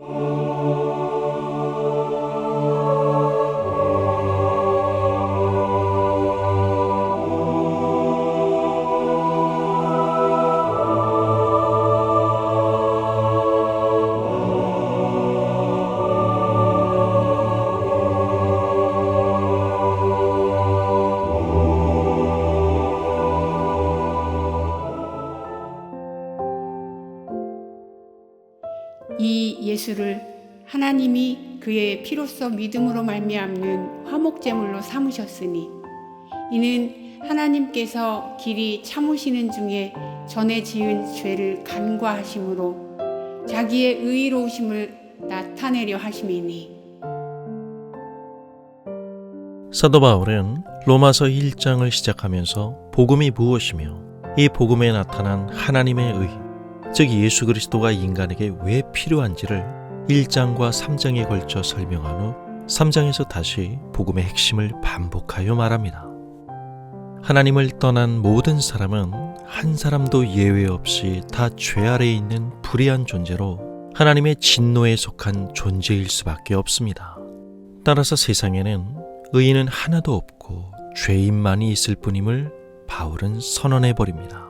Oh. 이 예수를 하나님이 그의 피로써 믿음으로 말미암는 화목제물로 삼으셨으니 이는 하나님께서 길이 참으시는 중에 전에 지은 죄를 간과하심으로 자기의 의로우심을 나타내려 하심이니. 사도 바울은 로마서 1장을 시작하면서 복음이 무엇이며 이 복음에 나타난 하나님의 의, 즉 예수 그리스도가 인간에게 왜 필요한지를 1장과 3장에 걸쳐 설명한 후 3장에서 다시 복음의 핵심을 반복하여 말합니다. 하나님을 떠난 모든 사람은 한 사람도 예외 없이 다 죄 아래에 있는 불의한 존재로 하나님의 진노에 속한 존재일 수밖에 없습니다. 따라서 세상에는 의인은 하나도 없고 죄인만이 있을 뿐임을 바울은 선언해 버립니다.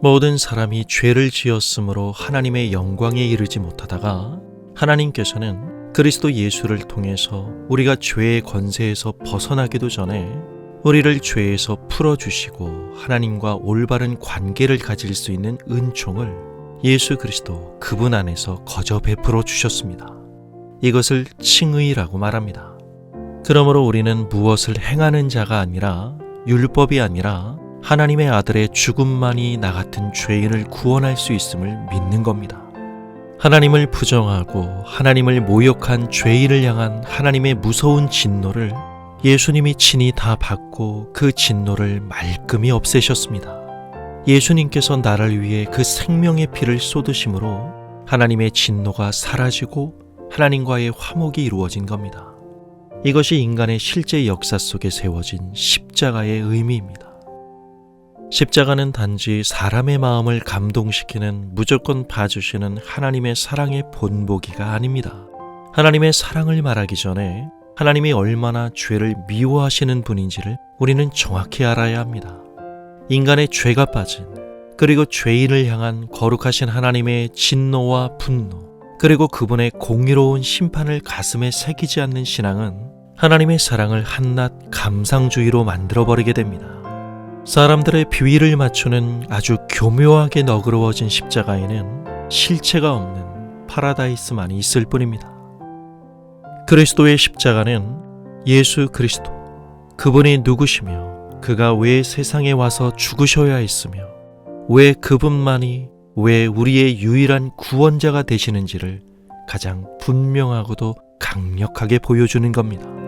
모든 사람이 죄를 지었으므로 하나님의 영광에 이르지 못하다가 하나님께서는 그리스도 예수를 통해서 우리가 죄의 권세에서 벗어나기도 전에 우리를 죄에서 풀어주시고 하나님과 올바른 관계를 가질 수 있는 은총을 예수 그리스도 그분 안에서 거저 베풀어 주셨습니다. 이것을 칭의라고 말합니다. 그러므로 우리는 무엇을 행하는 자가 아니라 율법이 아니라 하나님의 아들의 죽음만이 나 같은 죄인을 구원할 수 있음을 믿는 겁니다. 하나님을 부정하고 하나님을 모욕한 죄인을 향한 하나님의 무서운 진노를 예수님이 친히 다 받고 그 진노를 말끔히 없애셨습니다. 예수님께서 나를 위해 그 생명의 피를 쏟으심으로 하나님의 진노가 사라지고 하나님과의 화목이 이루어진 겁니다. 이것이 인간의 실제 역사 속에 세워진 십자가의 의미입니다. 십자가는 단지 사람의 마음을 감동시키는 무조건 봐주시는 하나님의 사랑의 본보기가 아닙니다. 하나님의 사랑을 말하기 전에 하나님이 얼마나 죄를 미워하시는 분인지를 우리는 정확히 알아야 합니다. 인간의 죄가 빠진 그리고 죄인을 향한 거룩하신 하나님의 진노와 분노 그리고 그분의 공의로운 심판을 가슴에 새기지 않는 신앙은 하나님의 사랑을 한낱 감상주의로 만들어버리게 됩니다. 사람들의 비위를 맞추는 아주 교묘하게 너그러워진 십자가에는 실체가 없는 파라다이스만이 있을 뿐입니다. 그리스도의 십자가는 예수 그리스도, 그분이 누구시며 그가 왜 세상에 와서 죽으셔야 했으며 왜 그분만이 왜 우리의 유일한 구원자가 되시는지를 가장 분명하고도 강력하게 보여주는 겁니다.